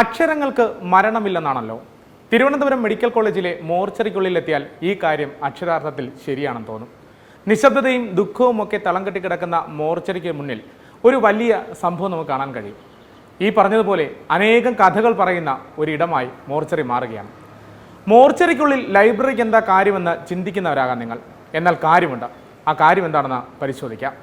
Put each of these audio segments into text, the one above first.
അക്ഷരങ്ങൾക്ക് മരണമില്ലെന്നാണല്ലോ. Thiruvananthapuram medical കോളേജിലെ മോർച്ചറിക്കുള്ളിലെത്തിയാൽ ഈ കാര്യം അക്ഷരാർത്ഥത്തിൽ ശരിയാണെന്ന് തോന്നും. നിശബ്ദതയും ദുഃഖവും ഒക്കെ തളം കെട്ടിക്കിടക്കുന്ന മോർച്ചറിക്ക് മുന്നിൽ ഒരു വലിയ സംഭവം നമുക്ക് കാണാൻ കഴിയും. ഈ പറഞ്ഞതുപോലെ അനേകം കഥകൾ പറയുന്ന ഒരിടമായി മോർച്ചറി മാറുകയാണ്. മോർച്ചറിക്കുള്ളിൽ ലൈബ്രറിക്ക് എന്താ കാര്യമെന്ന് ചിന്തിക്കുന്നവരാകാം നിങ്ങൾ. എന്നാൽ കാര്യമുണ്ട്. ആ കാര്യം എന്താണെന്ന് പരിശോധിക്കാം.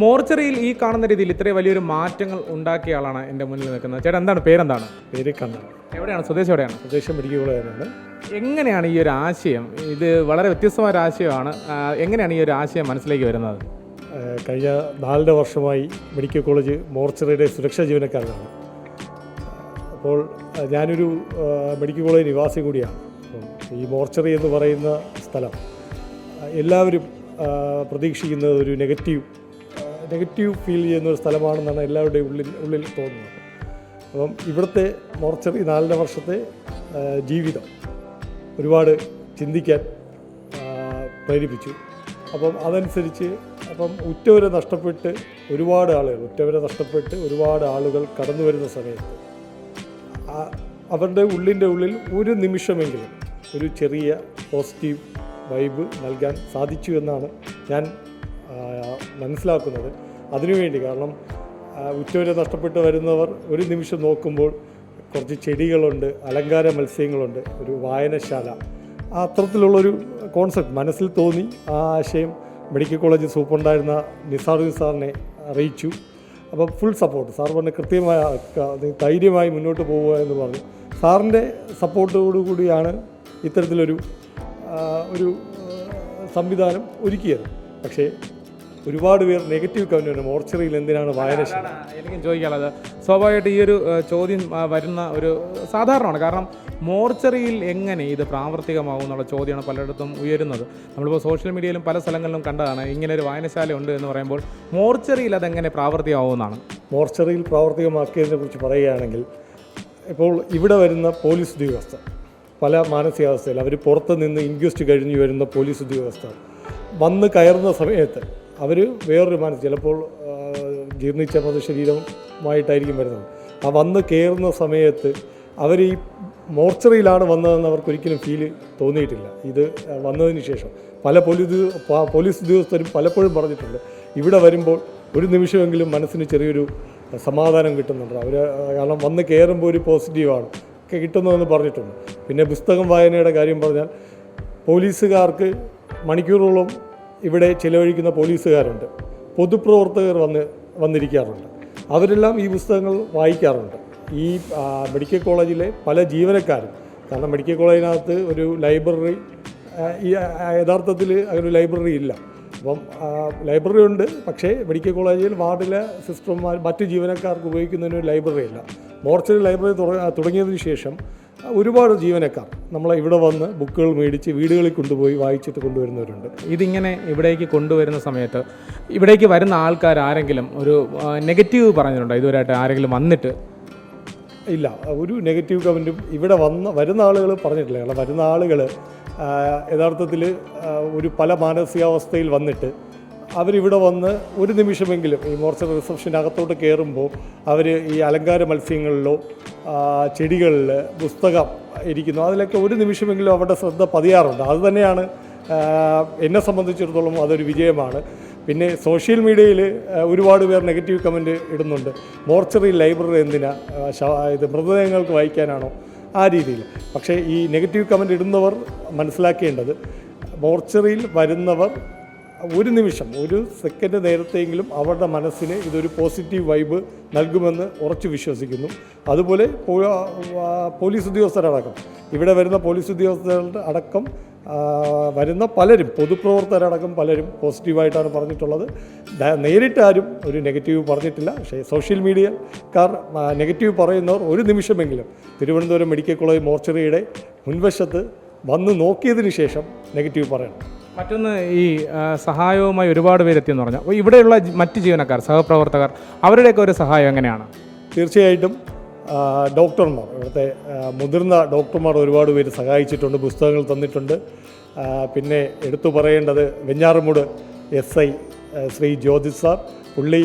മോർച്ചറിയിൽ ഈ കാണുന്ന രീതിയിൽ ഇത്രയും വലിയൊരു മാറ്റങ്ങൾ ഉണ്ടാക്കിയ ആളാണ് എന്റെ മുന്നിൽ നിൽക്കുന്നത്. ചേട്ടാ എന്താണ്? പേരെന്താണ്? പേര് കണ്ണൻ എവിടെയാണ്? സ്വദേശം എവിടെയാണ്? സ്വദേശം മെഡിക്കൽ കോളേജാണ് എങ്ങനെയാണ് ഈ ഒരു ആശയം? ഇത് വളരെ വ്യത്യസ്തമായ ഒരു ആശയമാണ്. എങ്ങനെയാണ് ഈ ഒരു ആശയം മനസ്സിലേക്ക് വരുന്നത്? കഴിഞ്ഞ നാലര വർഷമായി മെഡിക്കൽ കോളേജ് മോർച്ചറിയുടെ സുരക്ഷാ ജീവനക്കാരനാണ്. അപ്പോൾ ഞാനൊരു മെഡിക്കൽ കോളേജ് നിവാസി കൂടിയാണ്. ഈ മോർച്ചറി എന്ന് പറയുന്ന സ്ഥലം എല്ലാവരും പ്രതീക്ഷിക്കുന്നത് ഒരു നെഗറ്റീവ് നെഗറ്റീവ് ഫീൽ ചെയ്യുന്ന ഒരു സ്ഥലമാണെന്നാണ് എല്ലാവരുടെയും ഉള്ളിൽ ഉള്ളിൽ തോന്നുന്നത്. അപ്പം ഇവിടുത്തെ മോർച്ചറി നാലര വർഷത്തെ ജീവിതം ഒരുപാട് ചിന്തിക്കാൻ പ്രേരിപ്പിച്ചു. അപ്പം അതനുസരിച്ച് അപ്പം ഉറ്റവരെ നഷ്ടപ്പെട്ട് ഒരുപാട് ആളുകൾ ഉറ്റവരെ നഷ്ടപ്പെട്ട് ഒരുപാട് ആളുകൾ കടന്നു വരുന്ന സമയത്ത് അവരുടെ ഉള്ളിന്റെ ഉള്ളിൽ ഒരു നിമിഷമെങ്കിലും ഒരു ചെറിയ പോസിറ്റീവ് വൈബ് നൽകാൻ സാധിച്ചു എന്നാണ് ഞാൻ മനസ്സിലാക്കുന്നത്. അതിനുവേണ്ടി കാരണം ഉച്ചവരെ നഷ്ടപ്പെട്ട് വരുന്നവർ ഒരു നിമിഷം നോക്കുമ്പോൾ കുറച്ച് ചെടികളുണ്ട് അലങ്കാര മത്സ്യങ്ങളുണ്ട് ഒരു വായനശാല. അത്തരത്തിലുള്ളൊരു കോൺസെപ്റ്റ് മനസ്സിൽ തോന്നി. ആ ആശയം മെഡിക്കൽ കോളേജ് സൂപ്രണ്ടായിരുന്ന നിസാറുദ്ദീൻ സാറിനെ അറിയിച്ചു. അപ്പോൾ ഫുൾ സപ്പോർട്ട് സാർ പറഞ്ഞ് കൃത്യമായ ധൈര്യമായി മുന്നോട്ട് പോവുക എന്ന് പറഞ്ഞു. സാറിന്റെ സപ്പോർട്ടോടുകൂടിയാണ് ഇത്തരത്തിലൊരു ഒരു സംവിധാനം ഒരുക്കിയത്. പക്ഷേ ഒരുപാട് പേർ നെഗറ്റീവ് കമന്റ് മോർച്ചറിയിൽ എന്തിനാണ് വായനശാല എനിക്കും ചോദിക്കാനുള്ളത്. സ്വാഭാവികമായിട്ട് ഈ ഒരു ചോദ്യം വരുന്ന ഒരു സാധാരണമാണ്. കാരണം മോർച്ചറിയിൽ എങ്ങനെ ഇത് പ്രാവർത്തികമാകും എന്നുള്ള ചോദ്യമാണ് പലയിടത്തും ഉയരുന്നത്. നമ്മളിപ്പോൾ സോഷ്യൽ മീഡിയയിലും പല സ്ഥലങ്ങളിലും കണ്ടതാണ് ഇങ്ങനെ ഒരു വായനശാല ഉണ്ട് എന്ന് പറയുമ്പോൾ മോർച്ചറിയിൽ അതെങ്ങനെ പ്രാവർത്തികമാവുമെന്നാണ് മോർച്ചറിയിൽ പ്രാവർത്തികമാക്കിയതിനെ കുറിച്ച് പറയുകയാണെങ്കിൽ ഇപ്പോൾ ഇവിടെ വരുന്ന പോലീസ് ഉദ്യോഗസ്ഥർ പല മാനസികാവസ്ഥയിൽ അവർ പുറത്ത് നിന്ന് ഇൻക്വസ്റ്റ് കഴിഞ്ഞ് വരുന്ന പോലീസ് ഉദ്യോഗസ്ഥർ വന്ന് കയറുന്ന സമയത്ത് അവർ വേറൊരു മനസ്സ് ചിലപ്പോൾ ജീർണിച്ച മൃതശരീരമായിട്ടായിരിക്കും വരുന്നത്. ആ വന്ന് കയറുന്ന സമയത്ത് അവർ ഈ മോർച്ചറിയിലാണ് വന്നതെന്ന് അവർക്കൊരിക്കലും ഫീൽ തോന്നിയിട്ടില്ല. ഇത് വന്നതിന് ശേഷം. പല പോലീസ് പോലീസ് ഉദ്യോഗസ്ഥരും പലപ്പോഴും പറഞ്ഞിട്ടുണ്ട്. ഇവിടെ വരുമ്പോൾ ഒരു നിമിഷമെങ്കിലും മനസ്സിന് ചെറിയൊരു സമാധാനം കിട്ടുന്നുണ്ട്. അവർ കാരണം വന്ന് കയറുമ്പോൾ ഒരു പോസിറ്റീവാണ് ഒക്കെ കിട്ടുന്നതെന്ന് പറഞ്ഞിട്ടുണ്ട്. പിന്നെ പുസ്തകം വായനയുടെ കാര്യം പറഞ്ഞാൽ പോലീസുകാർക്ക് മണിക്കൂറോളം ഇവിടെ ചിലവഴിക്കുന്ന പോലീസുകാരുണ്ട്. പൊതുപ്രവർത്തകർ വന്ന് വന്നിരിക്കാറുണ്ട്. അവരെല്ലാം ഈ പുസ്തകങ്ങൾ വായിക്കാറുണ്ട്. ഈ മെഡിക്കൽ കോളേജിലെ പല ജീവനക്കാരും കാരണം മെഡിക്കൽ കോളേജിനകത്ത് ഒരു ലൈബ്രറി ഈ യഥാർത്ഥത്തിൽ അങ്ങനെ ലൈബ്രറി ഇല്ല. അപ്പം ലൈബ്രറി ഉണ്ട് പക്ഷേ മെഡിക്കൽ കോളേജിൽ വാർഡിലെ സിസ്റ്റർമാർ മറ്റ് ജീവനക്കാർക്ക് ഉപയോഗിക്കുന്നതിന് ലൈബ്രറി ഇല്ല. മോർച്ചറി ലൈബ്രറി തുടങ്ങിയതിന് ശേഷം ഒരുപാട് ജീവനക്കാർ നമ്മളെ ഇവിടെ വന്ന് ബുക്കുകൾ മേടിച്ച് വീടുകളിൽ കൊണ്ടുപോയി വായിച്ചിട്ട് കൊണ്ടുവരുന്നവരുണ്ട്. ഇതിങ്ങനെ ഇവിടേക്ക് കൊണ്ടുവരുന്ന സമയത്ത് ഇവിടേക്ക് വരുന്ന ആൾക്കാർ ആരെങ്കിലും ഒരു നെഗറ്റീവ് പറഞ്ഞിട്ടുണ്ടോ? ഇതുവരെയായിട്ട് ആരെങ്കിലും വന്നിട്ട്? ഇല്ല ഒരു നെഗറ്റീവ് കമന്റും ഇവിടെ വന്ന വരുന്ന ആളുകൾ പറഞ്ഞിട്ടില്ല. കാരണം വരുന്ന ആളുകൾ യഥാർത്ഥത്തിൽ ഒരു പല മാനസികാവസ്ഥയിൽ വന്നിട്ട് അവരിവിടെ വന്ന് ഒരു നിമിഷമെങ്കിലും ഈ മോർച്ച റിസപ്ഷന്റെ അകത്തോട്ട് കയറുമ്പോൾ അവർ ഈ അലങ്കാര മത്സ്യങ്ങളിലോ ചെടികളിൽ പുസ്തകം ഇരിക്കുന്നു. അതിലൊക്കെ ഒരു നിമിഷമെങ്കിലും അവരുടെ ശ്രദ്ധ പതിയാറുണ്ട്. അത് തന്നെയാണ് എന്നെ സംബന്ധിച്ചിടത്തോളം അതൊരു വിജയമാണ്. പിന്നെ സോഷ്യൽ മീഡിയയിൽ ഒരുപാട് പേർ നെഗറ്റീവ് കമന്റ് ഇടുന്നുണ്ട്. മോർച്ചറി ലൈബ്രറി എന്തിനാ ഇത് മൃതദേഹങ്ങൾക്ക് വായിക്കാനാണോ? ആ രീതിയിൽ. പക്ഷേ ഈ നെഗറ്റീവ് കമന്റ് ഇടുന്നവർ മനസ്സിലാക്കേണ്ടത് മോർച്ചറിയിൽ വരുന്നവർ ഒരു നിമിഷം ഒരു സെക്കൻഡ് നേരത്തെയെങ്കിലും അവരുടെ മനസ്സിന് ഇതൊരു പോസിറ്റീവ് വൈബ് നൽകുമെന്ന് ഉറച്ചു വിശ്വസിക്കുന്നു. അതുപോലെ പോലീസ് ഉദ്യോഗസ്ഥരടക്കം. ഇവിടെ വരുന്ന പോലീസ് ഉദ്യോഗസ്ഥരുടെ അടക്കം വരുന്ന പലരും പൊതുപ്രവർത്തകരടക്കം പലരും പോസിറ്റീവായിട്ടാണ് പറഞ്ഞിട്ടുള്ളത്. നേരിട്ട് ആരും ഒരു നെഗറ്റീവ് പറഞ്ഞിട്ടില്ല. പക്ഷേ സോഷ്യൽ മീഡിയക്കാർ നെഗറ്റീവ് പറയുന്നവർ ഒരു നിമിഷമെങ്കിലും തിരുവനന്തപുരം മെഡിക്കൽ കോളേജ് മോർച്ചറിയുടെ മുൻവശത്ത് വന്ന് നോക്കിയതിന് ശേഷം നെഗറ്റീവ് പറയണം. മറ്റൊന്ന് ഈ സഹായവുമായി ഒരുപാട് പേര് എത്തിയെന്ന് പറഞ്ഞാൽ അപ്പോൾ ഇവിടെയുള്ള മറ്റ് ജീവനക്കാർ സഹപ്രവർത്തകർ അവരുടെയൊക്കെ ഒരു സഹായം എങ്ങനെയാണ്? തീർച്ചയായിട്ടും ഡോക്ടർമാർ ഇവിടുത്തെ മുതിർന്ന ഡോക്ടർമാർ ഒരുപാട് പേര് സഹായിച്ചിട്ടുണ്ട് പുസ്തകങ്ങൾ തന്നിട്ടുണ്ട്. പിന്നെ എടുത്തു പറയേണ്ടത് Venjaramoodu S I Sree Jyothis sir പുള്ളി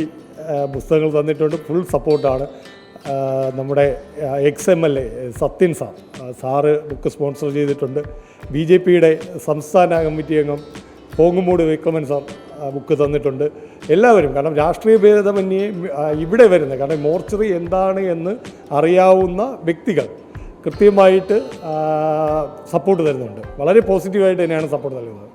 പുസ്തകങ്ങൾ തന്നിട്ടുണ്ട് ഫുൾ സപ്പോർട്ടാണ്. നമ്മുടെ ex M L A Sathyan sir. Sir book sponsor ചെയ്തിട്ടുണ്ട്. ബി ജെ പിയുടെ സംസ്ഥാന കമ്മിറ്റി അംഗം പോങ്ങുമൂട് വിക്രമൻ സാർ ബുക്ക് തന്നിട്ടുണ്ട്. എല്ലാവരും കാരണം രാഷ്ട്രീയ ഭേദമന്യേ ഇവിടെ വരുന്ന കാരണം മോർച്ചറി എന്താണ് എന്ന് അറിയാവുന്ന വ്യക്തികൾ കൃത്യമായിട്ട് സപ്പോർട്ട് തരുന്നുണ്ട്. വളരെ പോസിറ്റീവായിട്ട് തന്നെയാണ് സപ്പോർട്ട് നൽകുന്നത്.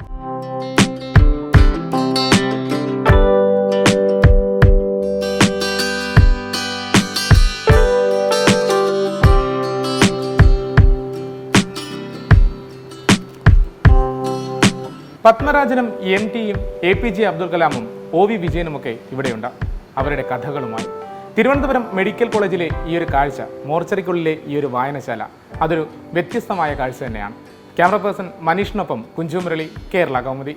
പത്മരാജനും എം ടിയും എ പി ജെ അബ്ദുൽ കലാമും ഒ വി വിജയനുമൊക്കെ ഇവിടെയുണ്ട്. അവരുടെ കഥകളുമായി. തിരുവനന്തപുരം മെഡിക്കൽ കോളേജിലെ ഈ ഒരു കാഴ്ച മോർച്ചറിക്കുള്ളിലെ ഈ ഒരു വായനശാല അതൊരു വ്യത്യസ്തമായ കാഴ്ച തന്നെയാണ്. ക്യാമറ പേഴ്സൺ മനീഷിനൊപ്പം കുഞ്ചുമുരളി കേരള കൗമുദി.